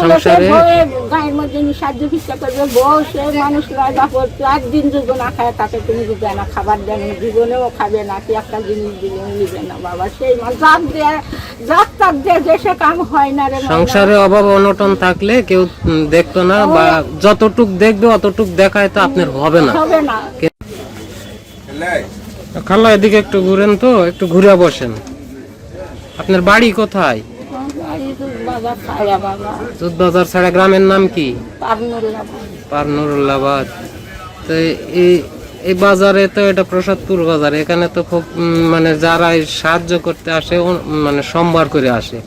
সংসারে গায়ের মধ্যে সাহায্য ভিক্ষা করবে বউ সে মানুষ লয় বাপর চার দিন দুটো না খায় তাকে তুমি দিবে না খাবার দেন জীবনেও খাবে না কি একটা জিনিস দিলে নিবে না বাবা সেই মানুষ যাক দিয়ে যাক তাক দেশে কাম হয় না রে সংসারে অভাব অনটন থাকলে কেউ দেখতো না বা যতটুক দেখবে অতটুক দেখায় তো আপনার হবে না। হবে না। খালা এদিকে একটু ঘুরেন তো একটু ঘুরে বসেন। আপনার বাড়ি কোথায়? বাবা দুধবাজার ছাড়া গ্রামের নাম কি? পারনুরুল্লাবাদ তো এই এই বাজারে তো এটা প্রসাদপুর বাজার। এখানে তো খুব মানে যারা সাহায্য করতে আসে মানে সোমবার করে আসে।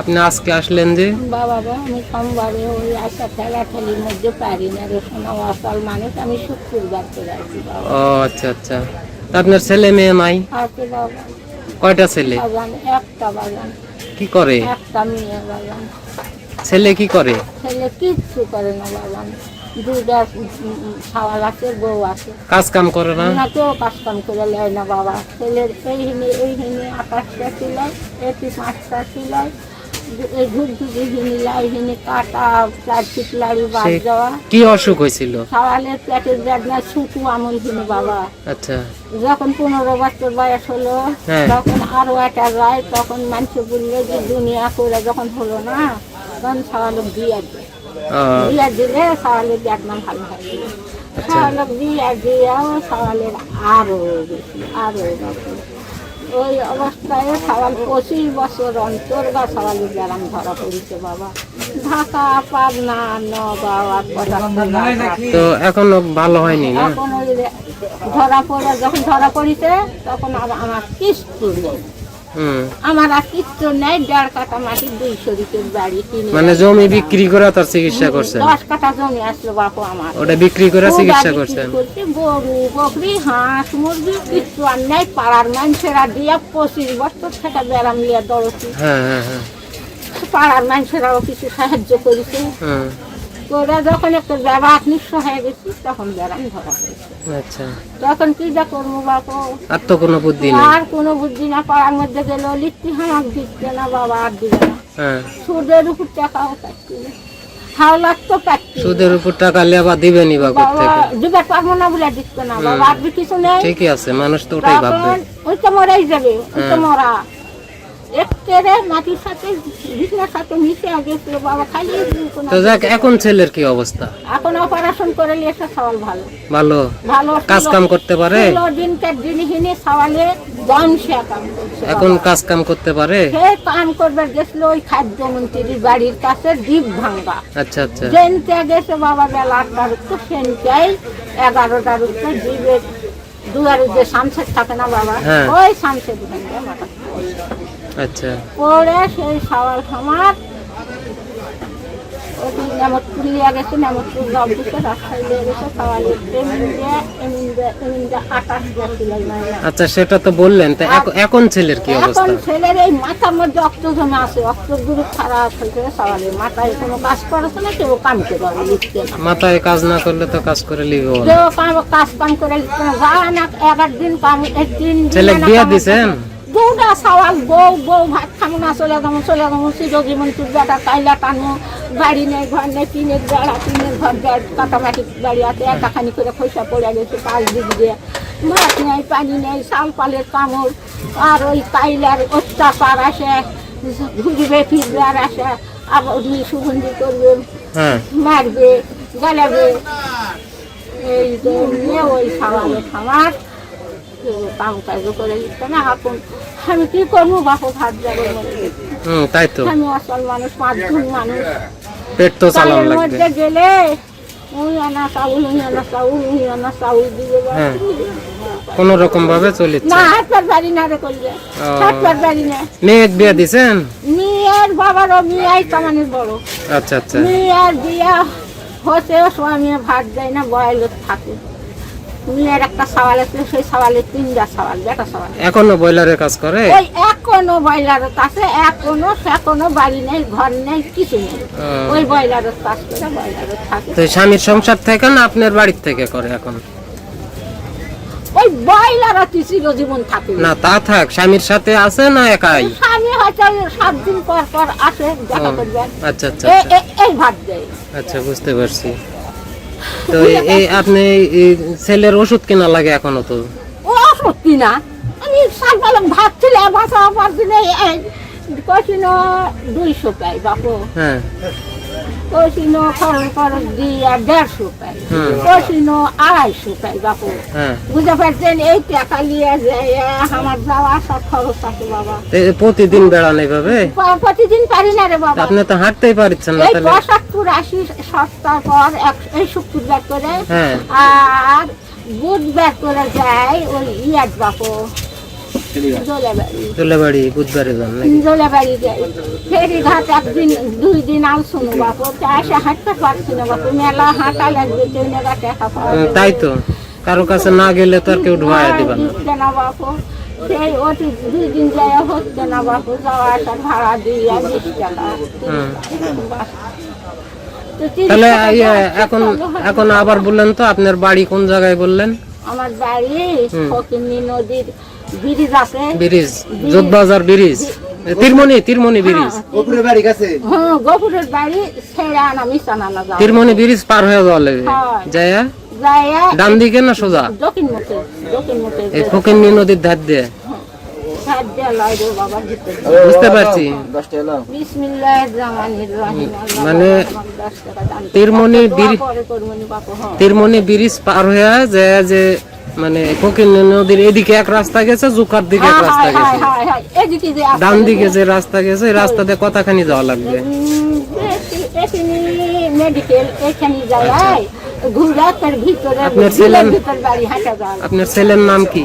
আপনি আজকে আসলেন যে? বাবা আমি সোমবারে ওই আশা ঠেলা মধ্যে পারি না রে শোনা অসল মানুষ আমি শুক্রবার করে আছি ও আচ্ছা আচ্ছা। আপনার ছেলে মেয়ে নাই? আছে বাবা। কয়টা ছেলে? একটা বাগান কি করে? একটা মেয়ে বাবা। ছেলে কি করে? ছেলে কিচ্ছু করে না বাবা। দুটা খাওয়ার আছে বউ আছে। কাজ কাম করে না? না কেউ কাজ কাম করে নেয় না বাবা। ছেলের এই হিনে এই হিনে আকাশটা ছিল এটি পাঁচটা ছিল কি অসুখ হয়েছিল? পেটের বেদনা ছুটু আমল হিনি বাবা। আচ্ছা। যখন পনেরো বছর বয়স হলো হ্যাঁ। তখন আরও একটা যায় তখন মানুষ বলল যে দুনিয়া করে যখন হলো না তখন দিয়ে দেয় ও, দিলে সওয়ালের বেদনা ভালো হয়। সওয়ালক বিয়া দিয়েও সওয়ালের আরও আরও ওই অবস্থায় সওয়াল পঁচিশ বছর অন্তর গা সওয়ালের ব্যারাম ধরা পড়েছে বাবা। ঢাকা পাবনা নগাঁও তো এখনও ভালো হয়নি না? এখন ধরা পড়ে যখন ধরা পড়িছে তখন আর আমার কিস্তু নেই। আমার আর কিস্তু নেই দেড় কাটা মাটি দুই শরীরের বাড়ি কিনে মানে জমি বিক্রি করে তার চিকিৎসা করছেন? দশ কাটা জমি আসলো বাপু আমার। ওটা বিক্রি করে চিকিৎসা করছেন? গরু বকরি হাঁস মুরগি কিচ্ছু আর নেই পাড়ার মানুষেরা দিয়ে পঁচিশ বছর থেকে ব্যারাম নিয়ে দৌড়ছি হ্যাঁ হ্যাঁ হ্যাঁ। পাড়ার মানুষেরাও কিছু সাহায্য করেছে। হুম, করে যখন একটু নিঃস্ব হয়ে গেছি তখন ব্যারাম ধরা আচ্ছা। তখন কি যা করব বাপু? আর তো কোনো বুদ্ধি নেই। আর কোনো বুদ্ধি না পাড়ার মধ্যে গেল লিখতে হামাক দিচ্ছে না বাবা আর দিবে না। হ্যাঁ। সুদের উপর টাকাও হাওলাত তো পাচ্ছি সুদের উপর টাকা লেবা দিবেনি বা বাবা থেকে। দিবে পারব না বলে দিচ্ছে না। বাবা আর কিছু নেই। ঠিকই আছে মানুষ তো ওটাই ভাববে। তখন ওই তো মরাই যাবে ওই তো হ্যাঁ। মরা। এখন ছেলের কি অবস্থা? এখন অপারেশন করে নিয়েছে সওয়াল ভালো। ভালো? ভালো কাজ কাম করতে পারে? দিনকার দিন হিনে সওয়ালে বংশে কাম এখন কাজ কাম করতে পারে? সে কাম করবে গেছিল ওই খাদ্যমন্ত্রীর বাড়ির কাছে দ্বীপ ভাঙ্গা। আচ্ছা আচ্ছা। সেনতে গেছে বাবা বেলা আটটার উত্তর সেনটাই এগারোটার উত্তর দ্বীপের দুয়ারে যে সামসেট থাকে না বাবা হ্যাঁ। ওই সামসেট ভেঙে মাথা আচ্ছা। পরে সেই সওয়াল খামার গেছে নেমতপুর জব রাস্তায় গেছে সওয়ালের আচ্ছা সেটা তো বললেন তা এখন- ছেলের কি এখন অবস্থা? ছেলের এই মাথার মধ্যে অক্ত জমে আছে অক্ত গুরু খারাপ হয়েছে সওয়ালের মাথায় কোনো কাজ করেছে না কেউ কাম করে লিখতে না। মাথায় কাজ না করলে তো কাজ করে লিখব কেউ কাজ কাম করে লিখতে না যা না এগারো দিন কাম দিন ছেলে বিয়া দিছেন? দুটা সওয়াল বউ বউ ভাত খামো না চলে যাব চলে যাব চিরজীবন তুই বেটা কাইলা টানো বাড়ি নেই ঘর নেই টিনের বেড়া টিনের ঘর দেড় কাটামাটি বাড়ি আছে একটা খানি করে পয়সা পড়ে গেছে পাঁচ দিক দিয়ে। ভাত নেই পানি নেই শাল পালের কামড় আর ওই কাইলার অত্যাচার আসে ঘুরবে ফিরবে আর আসে আবার সুগন্ধি করবে হ্যাঁ। মারবে গালাবে। এই জন্য ওই খাওয়ালে খামার। কাম কাজ করে দিচ্ছে না এখন আমি কি করব বাপু ভাত যাবে। হুম তাই তো। আমি অসল মানুষ পাঁচজন মানুষ পেট তো চালান লাগবে। মধ্যে গেলে উই আনা চাউল উই আনা চাউল উই আনা চাউল দিয়ে। কোন রকম ভাবে চলিচ্ছে। না হাত পার বাড়ি না রে করলে হাত পার বাড়ি না। মেয়ে বিয়া দিছেন? মেয়ের বাবারও মেয়াই কামানের বড়। আচ্ছা আচ্ছা। মেয়ের বিয়া হচ্ছে স্বামী ভাত দেয় না বয়লত থাকে। মেয়ের একটা সওয়াল আছে সেই সওয়ালের তিনটা সওয়াল বেটা সওয়াল। এখনও বয়লারের কাজ করে? ওই এখনও বয়লারের কাছে এখনও এখনও বাড়ি নেই ঘর নেই কিছু নেই। ওই বয়লারের কাজ করে বয়লারের থাকে তো স্বামীর সংসার থেকে না আপনার বাড়ির থেকে করে এখন? ওই বয়লারা তুই চিরজীবন থাকে? না তা থাক স্বামীর সাথে আছে না একাই? স্বামী হয়তো সাত দিন পর পর আসে দেখা আচ্ছা আচ্ছা আচ্ছা। এই ভাত দেয়। আচ্ছা বুঝতে পারছি। তো এই- আপনি ছেলের ওষুধ কেনা লাগে এখনও তো? ও কিনা? না আমি সকালে ভাত ছিল ভাষা পারছি দিনে কঠিন দুইশো পাই বাপু। হ্যাঁ। কঠিন খরচ খরচ দিয়ে দেড়শো পাই। কঠিন আড়াইশো পাই বাপু। হ্যাঁ। বুঝতে পারছেন? এই টাকা নিয়ে যে আমার যাওয়া সব খরচ আছে বাবা। প্রতিদিন বেড়ান এইভাবে? প্রতিদিন পারি না রে বাবা। আপনি তো হাঁটতেই পারছেন না তাহলে। পঁচাত্তর আশি সপ্তাহ পর এই শুক্রবার করে হ্যাঁ। আর বুধবার করে যায় ওই ইয়াদ বাপু। জলেবাড়ি। বুধবারে যান নাকি? জলেবাড়ি যাই। ফেরি একদিন দুই দিন আল শুনো বাপু। তা হাঁটতে পারছি না বাপু। মেলা হাঁটা লাগবে ট্রেনেরা টাকা পাওয়া হুম, যাবে। তাই তো। কারও কাছে না গেলে তো আর কেউ ঢোয়া দিবা না। বাপু। সেই ওটি দুই দিন যায় হচ্ছে না বাপু। যাওয়া আসা ভাড়া দিয়ে বিশ টাকা হুম। বাস। তো তিরিশ তাহলে ইয়ে, এখন এখন আবার বললেন তো আপনার বাড়ি কোন জায়গায় বললেন? আমার বাড়ি হুম। নদীর ব্রিজ আছে। Bridge Jodhbazar bridge. Tirmoni Tirmoni bridge. উপরে বাড়ি কাছে? হ্যাঁ গফুরের বাড়ি ছেড়ে মিশানা না যাও। তিরমণি ব্রিজ পার হয়ে যাওয়া লাগে। হ্যাঁ। যাইয়া যাইয়া ডান দিকে না সোজা? দক্ষিণ মুখে দক্ষিণ মুখে এই ফকিন্নি নদীর ধার দিয়ে। সাত দেয়া লয় রে বাবা দিতে বুঝতে পারছি। মানে করবনি বাপু হ্যাঁ। তিরমণি ব্রিজ পার হয়ে যায় যে মানে ফকিন্নি নদীর এদিকে এক রাস্তা গেছে জুকার দিকে এক হ্যাঁ, রাস্তা হ্যাঁ, গেছে। হ্যাঁ। যে ডান দিকে যে রাস্তা গেছে এই রাস্তাতে কতখানি যাওয়া লাগবে। ভিতরে আপনার ছেলের- আপনার ছেলের নাম কি?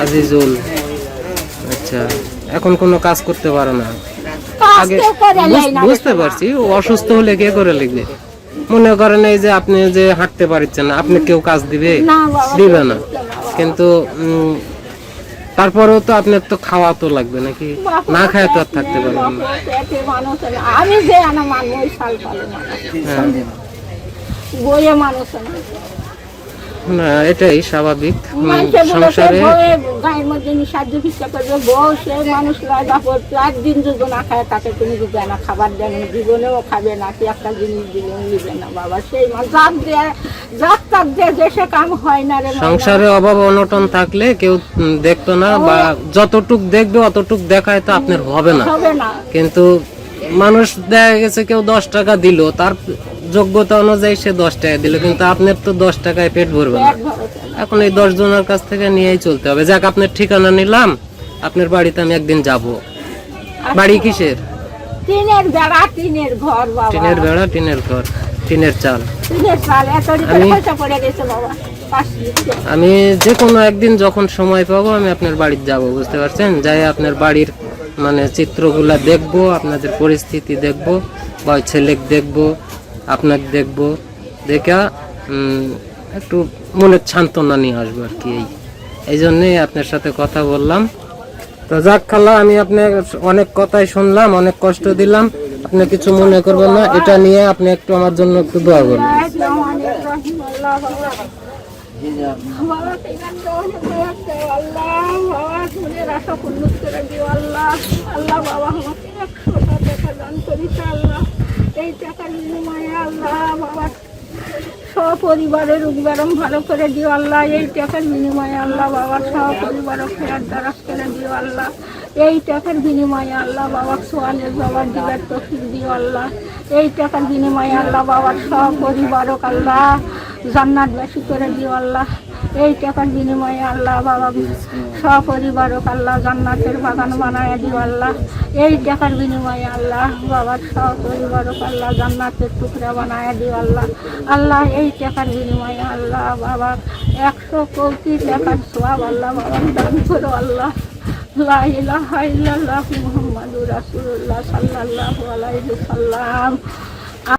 আজিজুল। আচ্ছা এখন কোনো কাজ করতে পারে না। আগে বুঝতে পারছি অসুস্থ হলে কে করে লিখবে? মনে করেন এই যে আপনি যে হাঁটতে পারছেন আপনি কেউ কাজ দিবে? দিবে না। কিন্তু তারপরেও তো আপনার তো খাওয়া তো লাগবে নাকি? না খায় তো আর থাকতে পারবে পারবেন না মানুষ আমি যে আনা মানবো সাল পালে মানুষ। বইয়ে মানুষ না না। এটাই স্বাভাবিক। সংসারে গায়ের মধ্যে সাহায্য ভিক্ষা করবে। বউ সে মানুষ লয় বাপর চার দিন যদি না খায় তাকে তুমি দিবে না খাবার দেন জীবনেও খাবে না কি একটা জিনিস দিলেও নিবে না বাবা। সেই মানুষ যার দিয়ে যার তার দিয়ে যে কাম হয় না রে সংসারে অভাব অনটন থাকলে কেউ দেখতো না বা যতটুক দেখবে অতটুক দেখায় তো আপনার হবে না। হবে না। কিন্তু মানুষ দেখা গেছে কেউ দশ টাকা দিল তার যোগ্যতা অনুযায়ী সে দশ টাকা দিল কিন্তু আপনার তো দশ টাকায় পেট ভরবে না। এখন এই দশ জনের কাছ থেকে নিয়েই চলতে হবে। যাক আপনার ঠিকানা নিলাম। আপনার বাড়িতে আমি একদিন যাব। বাড়ি কিসের? টিনের বেড়া টিনের ঘর বাবা। টিনের বেড়া টিনের ঘর টিনের চাল। টিনের চাল এত আমি- পয়সা পড়ে গেছে বাবা। আমি যে কোনো একদিন যখন সময় পাবো আমি আপনার বাড়িতে যাব বুঝতে পারছেন? যাই আপনার বাড়ির মানে চিত্রগুলা দেখব আপনাদের পরিস্থিতি দেখব বা ওই ছেলে দেখব আপনাকে দেখব দেখা একটু মনের সান্ত্বনা নিয়ে আসব আর কি এই এই জন্যেই আপনার সাথে কথা বললাম তো যাক খালা আমি আপনার অনেক কথাই শুনলাম অনেক কষ্ট দিলাম আপনি কিছু মনে করবেন না এটা নিয়ে আপনি একটু আমার জন্য একটু দোয়া করবেন আল্লাহ বাবা আমাকে করিস আল্লাহ এই টাকার বিনিময়ে আল্লাহ বাবা সপরিবারের উদ্বারম ভালো করে দিও আল্লাহ, এই টাকার বিনিময়ে আল্লাহ, বাবার সপরিবারও ফেরার দ্বারা করে দিও আল্লাহ, এই টাকার বিনিময়ে আল্লাহ, বাবার সোয়ালের বাবার দিবার তফিক দিও আল্লাহ এই টাকার বিনিময়ে আল্লাহ বাবার সপরিবারক আল্লাহ জান্নাতবাসী করে দিও আল্লাহ। এই টাকার বিনিময়ে আল্লাহ বাবা সপরিবারক আল্লাহ জান্নাতের বাগান বানায় দিও আল্লাহ। এই টাকার বিনিময়ে আল্লাহ বাবার সপরিবারক আল্লাহ জান্নাতের টুকরা বানায় দিও আল্লাহ। আল্লাহ এই টাকার বিনিময়ে আল্লাহ বাবা একশো কোটি টাকার সোয়াব আল্লাহ বাবা দান করো আল্লাহ। লা ইলাহা ইল্লাল্লাহ মুহাম্মাদুর রাসূলুল্লাহ সাল্লাল্লাহু সাল্লাম।